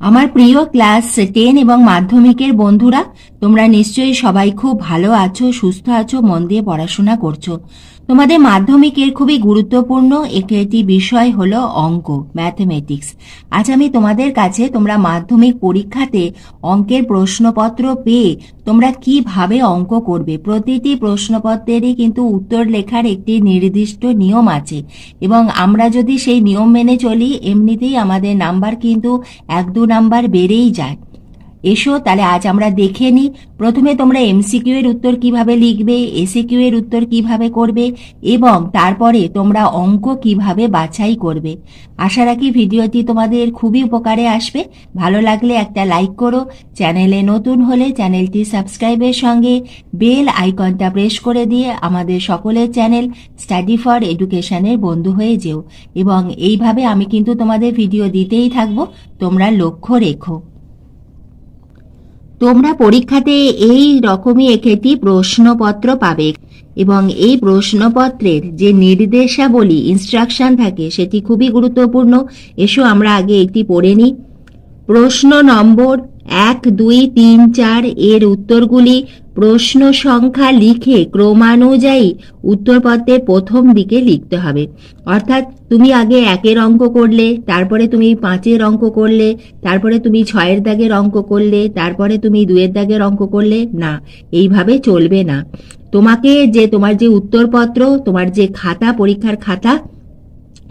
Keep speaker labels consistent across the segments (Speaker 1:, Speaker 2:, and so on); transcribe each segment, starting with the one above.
Speaker 1: আমার প্রিয় class ten এবং মাধ্যমিকের বন্ধুরা, তোমরা নিশ্চয়ই সবাই খুব ভালো আছো, সুস্থ আছো, মন দিয়ে পড়াশোনা করছ। তোমাদের মাধ্যমিকের খুবই গুরুত্বপূর্ণ একটি বিষয় হলো অঙ্ক ম্যাথমেটিক্স আজ আমি তোমাদের কাছে তোমরা মাধ্যমিক পরীক্ষাতে অঙ্কের প্রশ্নপত্র পেয়ে তোমরা কীভাবে অঙ্ক করবে? প্রতিটি প্রশ্নপত্রেরই কিন্তু উত্তর লেখার একটি নির্দিষ্ট নিয়ম আছে। এবং আমরা যদি সেই নিয়ম মেনে চলি, এমনিতেই আমাদের নাম্বার কিন্তু এক দু নাম্বার বেড়েই যায়। এসো, তাহলে আজ আমরা দেখে নিই প্রথমে তোমরা এমসিকিউ এর উত্তর কীভাবে লিখবে এসিকিউ এর উত্তর কীভাবে করবে, এবং তারপরে তোমরা অঙ্ক কীভাবে বাছাই করবে। আশা রাখি ভিডিওটি তোমাদের খুবই উপকারে আসবে। ভালো লাগলে একটা লাইক করো। চ্যানেলে নতুন হলে চ্যানেলটি সাবস্ক্রাইবের সঙ্গে বেল আইকনটা প্রেস করে দিয়ে আমাদের সকলের চ্যানেল স্টাডি ফর এডুকেশনের বন্ধু হয়ে যেও। এবং এইভাবে আমি কিন্তু তোমাদের ভিডিও দিতেই থাকব। তোমরা লক্ষ্য রেখো। তোমরা পরীক্ষাতে এই রকমই একটি প্রশ্নপত্র পাবে এবং এই প্রশ্নপত্রের যে নির্দেশাবলী ইনস্ট্রাকশন থাকে, সেটি খুবই গুরুত্বপূর্ণ। এসো আমরা আগে একটি পড়ে নিই। প্রশ্ন নম্বর এক, দুই, তিন, চার এর উত্তরগুলি প্রশ্ন সংখ্যা লিখে ক্রমানুযায়ী উত্তরপত্রের প্রথম দিকে লিখতে হবে। অর্থাৎ তুমি আগে একের অঙ্ক করলে, তারপরে তুমি পাঁচের অঙ্ক করলে, তারপরে তুমি ছয়ের দাগের অঙ্ক করলে, তারপরে তুমি দুয়ের দাগের অঙ্ক করলে, না, এইভাবে চলবে না। তোমাকে যে তোমার যে উত্তরপত্র, তোমার যে খাতা, পরীক্ষার খাতা,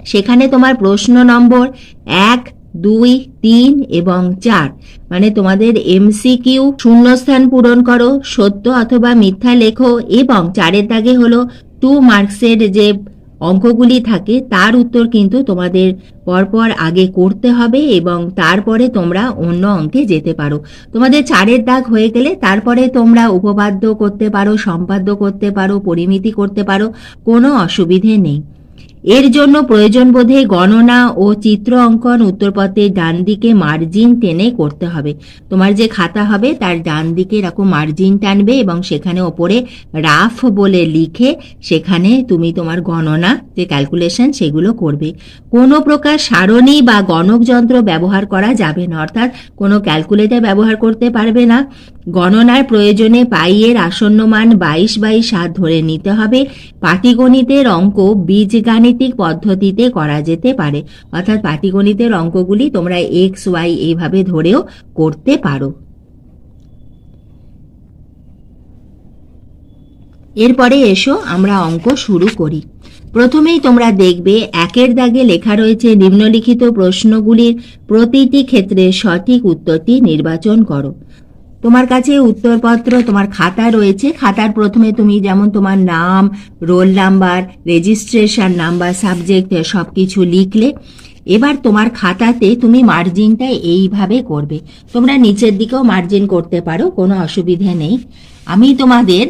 Speaker 1: সেখানে তোমার প্রশ্ন নম্বর এক দুই, তিন এবং চার। মানে তোমাদের এমসিকিউ শূন্যস্থান পূরণ করো, সত্য অথবা মিথ্যা লেখো এবং চারের দাগে হলো টু মার্কসের যে অঙ্কগুলি থাকে, তার উত্তর কিন্তু তোমাদের পরপর আগে করতে হবে এবং তারপরে তোমরা অন্য অঙ্কে যেতে পারো। তোমাদের চারের দাগ হয়ে গেলে তারপরে তোমরা উপপাদ্য করতে পারো, সম্পাদ্য করতে পারো, পরিমিতি করতে পারো, কোনো অসুবিধে নেই। এর জন্য প্রয়োজন বোধে গণনা ও চিত্র অঙ্কন উত্তরপত্রের ডান দিকে মার্জিন টেনে করতে হবে। তোমার যে খাতা হবে, তার ডান দিকে এরকম মার্জিন টানবে এবং সেখানে ওপরে রাফ বলে লিখে সেখানে তুমি তোমার গণনা, যে ক্যালকুলেশন সেগুলো করবে। কোনো প্রকার সারণী বা গণক যন্ত্র ব্যবহার করা যাবে না, অর্থাৎ কোনো ক্যালকুলেটর ব্যবহার করতে পারবে না। গণনার প্রয়োজনে পাইয়ের আসন্ন মান বাইশ বাইশ হাত ধরে নিতে হবে। পাটিগণিতের অঙ্ক বীজগাণিতিক পদ্ধতিতে করা যেতে পারে। অর্থাৎ পাটিগণিতের অঙ্কগুলি তোমরা এক্স ওয়াই এইভাবে ধরেও করতে পারো। এরপরে এসো আমরা অঙ্ক শুরু করি। প্রথমেই তোমরা দেখবে একের দাগে লেখা রয়েছে নিম্নলিখিত প্রশ্নগুলির প্রতিটি ক্ষেত্রে সঠিক উত্তরটি নির্বাচন করো। তোমার কাছে উত্তরপত্র, তোমার খাতা রয়েছে। খাতার প্রথমে তুমি যেমন তোমার নাম, roll number, registration number, subject সব কিছু লিখলে, এবার তোমার খাতাতে তুমি মার্জিনটা এইভাবে করবে। তোমরা নিচের দিকেও মার্জিন করতে পারো, কোনো অসুবিধে নেই। আমি তোমাদের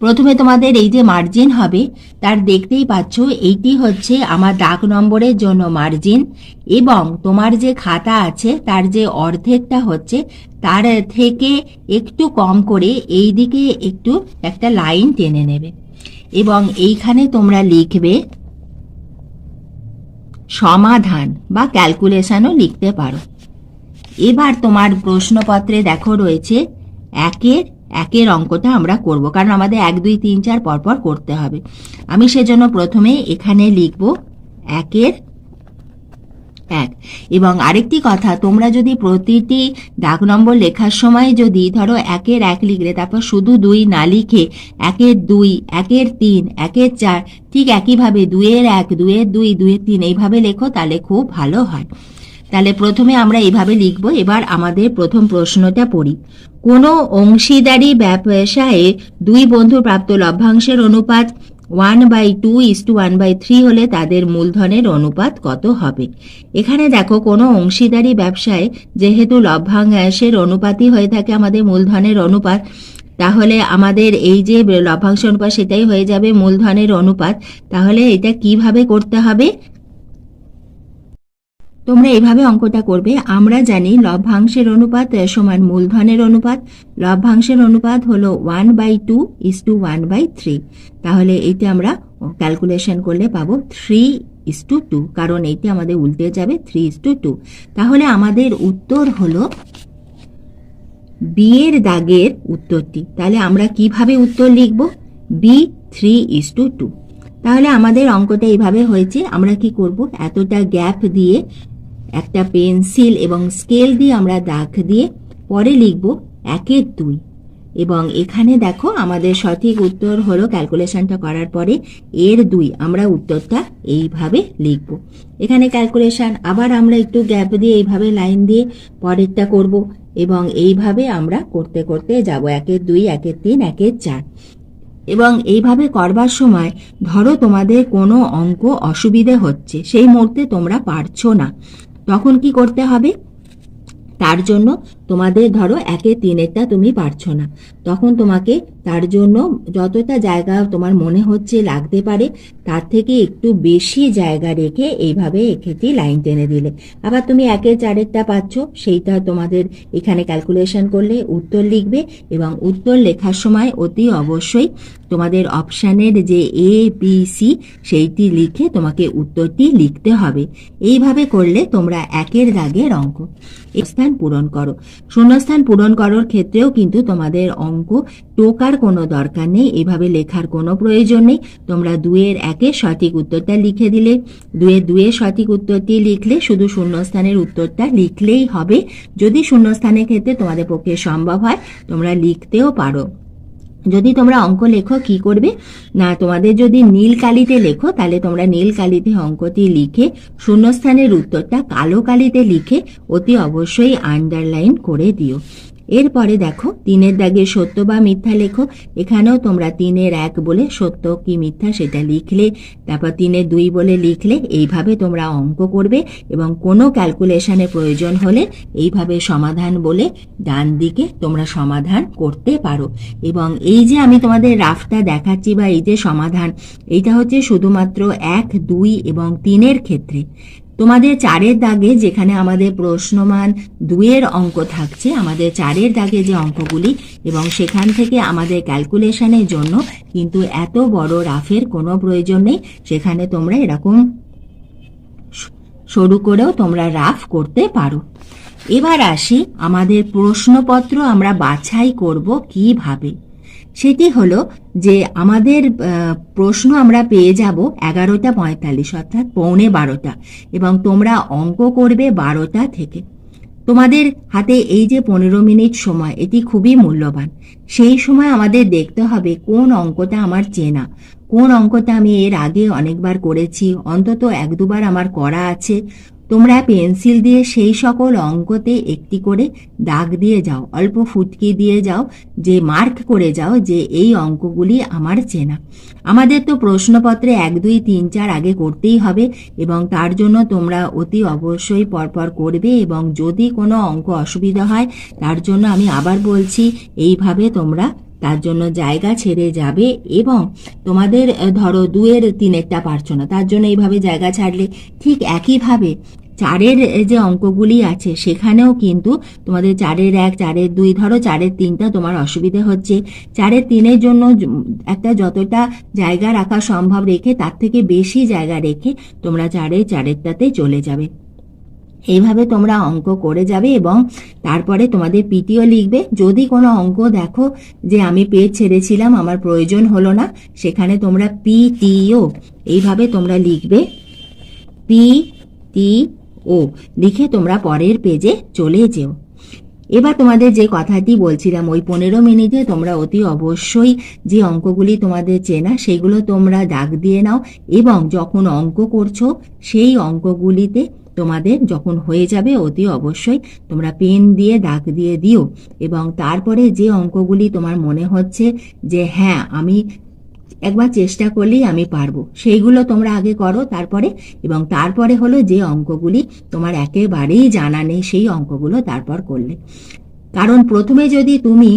Speaker 1: প্রথমে তোমাদের এই যে মার্জিন হবে, তার দেখতেই পাচ্ছ এইটি হচ্ছে আমার ডাক নম্বরের জন্য মার্জিন এবং তোমার যে খাতা আছে, তার যে অর্ধেকটা হচ্ছে, তার থেকে একটু কম করে এই দিকে একটু একটা লাইন টেনে নেবে। এবং এইখানে তোমরা লিখবে সমাধান বা ক্যালকুলেশনও লিখতে পারো। এবার তোমার প্রশ্নপত্রে দেখো রয়েছে, একের একের অঙ্কটা আমরা করব। কারণ আমাদের এক, দুই, তিন, চার পরপর করতে হবে। আমি সেজন্য প্রথমে এখানে লিখব একের এক। এবং আরেকটি কথা, তোমরা যদি প্রতিটি ডাক নম্বর লেখার সময় যদি ধরো একের এক লিখলে, তারপর শুধু দুই না লিখে একের দুই, একের তিন, একের চার, ঠিক একইভাবে দুইয়ের এক, দুইয়ের দুই, দুইয়ের তিন এইভাবে লেখো, তাহলে খুব ভালো হয়। তাহলে প্রথমে আমরা এইভাবে লিখব। এবার আমাদের প্রথম প্রশ্নটা পড়ি। কোনো অংশীদারি ব্যবসায়ে দুই বন্ধু প্রাপ্ত লভ্যাংশের অনুপাত one by two is two one by three হলে তাদের মূলধনের অনুপাত কত হবে? এখানে দেখো, কোনো অংশীদারি ব্যবসায় যেহেতু লভ্যাংশের অনুপাতই হয়ে থাকে আমাদের মূলধনের অনুপাত, তাহলে আমাদের এই যে লভ্যাংশ অনুপাত সেটাই হয়ে যাবে মূলধনের অনুপাত। তাহলে এটা কীভাবে করতে হবে? তোমরা এভাবে অঙ্কটা করবে। আমরা জানি লভ্যাংশের অনুপাত সমান মূলধনের অনুপাত। লভ্যাংশের অনুপাত হলো one by two is two one by three তাহলে এইটা আমরা ক্যালকুলেশন করলে পাবো থ্রি ইস টু টু কারণ এইটি আমাদের উল্টে যাবে থ্রি ইস টু টু তাহলে আমাদের উত্তর হলো বি এর দাগের উত্তরটি। তাহলে আমরা কীভাবে উত্তর লিখব? B three is two two তাহলে আমাদের অঙ্কটা এইভাবে হয়েছে। আমরা কি করব? এতটা গ্যাপ দিয়ে একটা পেন্সিল এবং স্কেল দিয়ে আমরা দাগ দিয়ে পরে লিখব একের দুই। এবং এখানে দেখো আমাদের সঠিক উত্তর হলো ক্যালকুলেশনটা করার পরে এর দুই। আমরা উত্তরটা এইভাবে লিখব। এখানে ক্যালকুলেশন, আবার আমরা একটু গ্যাপ দিয়ে এইভাবে লাইন দিয়ে পরেরটা করব এবং এইভাবে আমরা করতে করতে যাব। একের দুই, একের তিন, একের চার। এবং এইভাবে করবার সময় ধরো তোমাদের কোনো অঙ্ক অসুবিধে হচ্ছে, সেই মুহূর্তে তোমরা পারছ না। তখন কি করতে হবে? তার জন্য তোমাদের ধরো একে তিনেরটা তুমি পারছ না। তখন তোমাকে তার জন্য যতটা জায়গা তোমার মনে হচ্ছে লাগতে পারে তার থেকে একটু বেশি জায়গা রেখে এইভাবে এক্ষেত্রে লাইন টেনে দিলে। আবার তুমি একে চারেরটা পাচ্ছ, সেইটা তোমাদের এখানে ক্যালকুলেশন করলে উত্তর লিখবে এবং উত্তর লেখার সময় অতি অবশ্যই তোমাদের অপশানের যে এ বি সি সেইটি লিখে তোমাকে উত্তরটি লিখতে হবে। এইভাবে করলে তোমরা একের দাগের অঙ্ক। স্থান পূরণ করো। শূন্যস্থান পূরণ করার ক্ষেত্রেও কিন্তু তোমাদের অঙ্ক টোকার কোনো দরকার নেই। এভাবে লেখার কোনো প্রয়োজন নেই। তোমরা দুয়ের একে সঠিক উত্তরটা লিখে দিলে দুয়ের দুয়ের সঠিক উত্তরটি লিখলে শুধু শূন্যস্থানের উত্তরটা লিখলেই হবে। যদি শূন্যস্থানের ক্ষেত্রে তোমাদের পক্ষে সম্ভব হয়, তোমরা লিখতেও পারো। যদি তোমরা অঙ্ক লেখো, কি করবে? না, তোমাদের যদি নীল কালিতে লেখো, তাহলে তোমরা নীল কালিতে অঙ্কটি লিখে, শূন্যস্থানের উত্তরটা কালো কালিতে লিখে, অতি অবশ্যই আন্ডারলাইন করে দিও। এরপরে দেখো, তিনের দাগে সত্য বা মিথ্যা লেখো। এখানেও তোমরা তিনের এক বলে সত্য কি মিথ্যা সেটা লিখলে, তারপর তিনের দুই বলে লিখলে এইভাবে তোমরা অঙ্ক করবে এবং কোনো ক্যালকুলেশনের প্রয়োজন হলে এইভাবে সমাধান বলে ডান দিকে তোমরা সমাধান করতে পারো। এবং এই যে আমি তোমাদের রাফটা দেখাচ্ছি বা এই যে সমাধান, এইটা হচ্ছে শুধুমাত্র এক, দুই এবং তিনের ক্ষেত্রে। তোমাদের চারের দাগে যেখানে আমাদের প্রশ্নমান দুইয়ের অঙ্ক থাকছে, আমাদের চারের দাগে যে অঙ্কগুলি এবং সেখান থেকে আমাদের ক্যালকুলেশনের জন্য কিন্তু এত বড় রাফের কোনো প্রয়োজন নেই। সেখানে তোমরা এরকম সরু করেও তোমরা রাফ করতে পারো। এবার আসি, আমাদের প্রশ্নপত্র আমরা বাছাই করব কীভাবে? সেটি হলো যে আমাদের প্রশ্ন আমরা পেয়ে যাব এগারোটা পঁয়তাল্লিশ, অর্থাৎ পৌনে বারোটা, এবং তোমরা অঙ্ক করবে বারোটা থেকে। তোমাদের হাতে এই যে পনেরো মিনিট সময়, এটি খুবই মূল্যবান। সেই সময় আমাদের দেখতে হবে কোন অঙ্কটা আমার চেনা। কোন অঙ্কটা আমি এর আগে অনেকবার করেছি, অন্তত এক দুবার আমার করা আছে। তোমরা পেন্সিল দিয়ে সেই সকল অঙ্কতে একটি করে দাগ দিয়ে যাও, অল্প ফুটকি দিয়ে যাও, যে মার্ক করে যাও যে এই অঙ্কগুলি আমার চেনা। আমাদের তো প্রশ্নপত্রে এক, দুই, তিন, চার আগে করতেই হবে এবং তার জন্য তোমরা অতি অবশ্যই পরপর করবে এবং যদি কোনো অঙ্ক অসুবিধা হয়, তার জন্য আমি আবার বলছি, এইভাবে তোমরা তার জন্য জায়গা ছেড়ে যাবে এবং তোমাদের ধরো দুয়ের তিনেরটা পারছ না তার জন্য এইভাবে জায়গা ছাড়লে ঠিক একইভাবে চারের যে অঙ্কগুলি আছে সেখানেও কিন্তু তোমাদের চারের এক, চারের দুই, ধরো চারের তিনটা তোমার অসুবিধে হচ্ছে। চারের তিনের জন্য একটা যতটা জায়গা রাখা সম্ভব রেখে তার থেকে বেশি জায়গা রেখে তোমরা চারের, চারেরটাতে চলে যাবে। এইভাবে তোমরা অঙ্ক করে যাবে এবং তারপরে তোমাদের পিটিও লিখবে। যদি কোনো অঙ্ক দেখো যে আমি পেজ ছেড়েছিলাম, আমার প্রয়োজন হলো না, সেখানে তোমরা পিটিও, এইভাবে তোমরা লিখবে। পি টি ও লিখে তোমরা পরের পেজে চলে যেও। এবার তোমাদের যে কথাটি বলছিলাম, ওই পনেরো মিনিটে তোমরা অতি অবশ্যই যে অঙ্কগুলি তোমাদের চেনা, সেগুলো তোমরা দাগ দিয়ে নাও এবং যখন অঙ্ক করছ, সেই অঙ্কগুলিতে তোমাদের যখন হয়ে যাবে অতি অবশ্যই তোমরা পেন দিয়ে দাগ দিয়ে দিও। এবং তারপরে যে অঙ্কগুলি তোমার মনে হচ্ছে যে হ্যাঁ আমি একবার চেষ্টা করলেই আমি পারব। সেইগুলো তোমরা আগে করো তারপরে। এবং তারপরে হলো যে অঙ্কগুলি তোমার একেবারেই জানা নেই, সেই অঙ্কগুলো তারপর করলে। কারণ প্রথমে যদি তুমি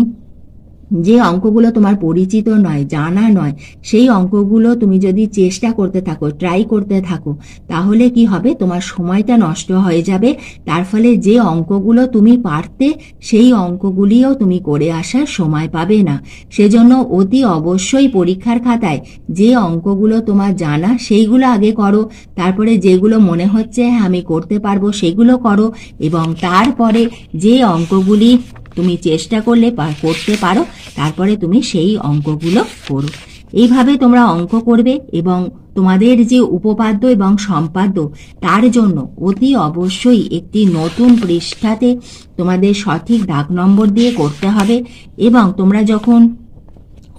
Speaker 1: যে অঙ্কগুলো তোমার পরিচিত নয় জানা নয় সেই অঙ্কগুলো তুমি যদি চেষ্টা করতে থাকো ট্রাই করতে থাকো তাহলে কি হবে? তোমার সময়টা নষ্ট হয়ে যাবে। তার ফলে যে অঙ্কগুলো তুমি পারতে সেই অঙ্কগুলিও তুমি করে আসার সময় পাবে না। সেজন্য অতি অবশ্যই পরীক্ষার খাতায় যে অঙ্কগুলো তোমার জানা সেইগুলো আগে করো। তারপরে যেগুলো মনে হচ্ছে হ্যাঁ, আমি করতে পারব সেগুলো করো। এবং তারপরে যে অঙ্কগুলি তুমি চেষ্টা করলে করতে পারো, তারপরে তুমি সেই অঙ্কগুলো করো। এইভাবে তোমরা অঙ্ক করবে এবং তোমাদের যে উপপাদ্য এবং সম্পাদ্য, তার জন্য অতি অবশ্যই একটি নতুন পৃষ্ঠাতে তোমাদের সঠিক দাগ নম্বর দিয়ে করতে হবে এবং তোমরা যখন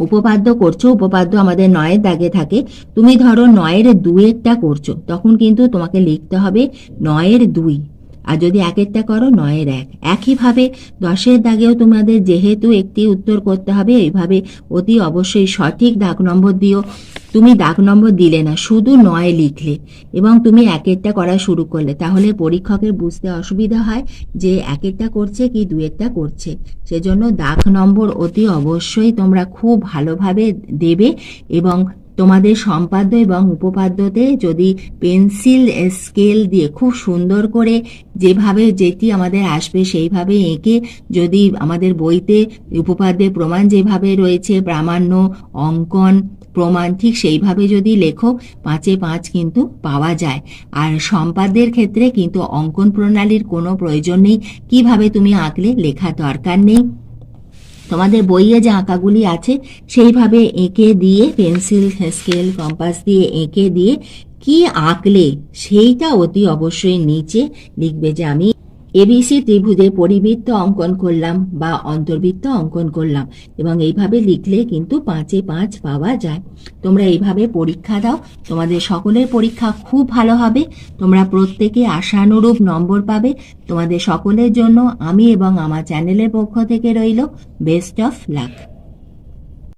Speaker 1: উপপাদ্য করছ, উপপাদ্য আমাদের নয়ের দাগে থাকে, তুমি ধরো নয়ের দুয়েরটা করছ, তখন কিন্তু তোমাকে লিখতে হবে নয়ের দুই। আর যদি একেরটা করো, নয়ের এক। একইভাবে দশের দাগেও তোমাদের যেহেতু একটি উত্তর করতে হবে, এইভাবে অতি অবশ্যই সঠিক দাগ নম্বর দিও। তুমি দাগ নম্বর দিলে না, শুধু নয় লিখলে এবং তুমি একেরটা করা শুরু করলে। তাহলে পরীক্ষকের বুঝতে অসুবিধা হয় যে একেরটা করছে কি দুয়েরটা করছে। সেজন্য দাগ নম্বর অতি অবশ্যই তোমরা খুব ভালোভাবে দেবে এবং তোমাদের সম্পাদ্য এবং উপপাদ্যতে যদি পেন্সিল স্কেল দিয়ে খুব সুন্দর করে যেভাবে যেটি আমাদের আসবে সেইভাবে এঁকে যদি আমাদের বইতে উপপাদ্যের প্রমাণ যেভাবে রয়েছে, প্রামাণ্য, অঙ্কন, প্রমাণ ঠিক সেইভাবে যদি লেখো, পাঁচে পাঁচ কিন্তু পাওয়া যায়। আর সম্পাদ্যের ক্ষেত্রে কিন্তু অঙ্কন প্রণালীর কোনো প্রয়োজন নেই। কীভাবে তুমি আঁকলে লেখা দরকার নেই। তোমাদের বইয়ে যে আঁকাগুলি আছে, সেইভাবে এঁকে দিয়ে, পেন্সিল, স্কেল, কম্পাস দিয়ে এঁকে দিয়ে কি আঁকলে সেইটা অতি অবশ্যই নিচে লিখবে যে আমি এবিসি ত্রিভুজে পরিবৃত্ত অঙ্কন করলাম বা অন্তর্বৃত্ত অঙ্কন করলাম এবং এইভাবে লিখলে কিন্তু পাঁচে পাঁচ পাওয়া যায়। তোমরা এইভাবে পরীক্ষা দাও। তোমাদের সকলের পরীক্ষা খুব ভালো হবে। তোমরা প্রত্যেকে আশানুরূপ নম্বর পাবে। তোমাদের সকলের জন্য আমি এবং আমার চ্যানেলের পক্ষ থেকে রইল। Best of luck.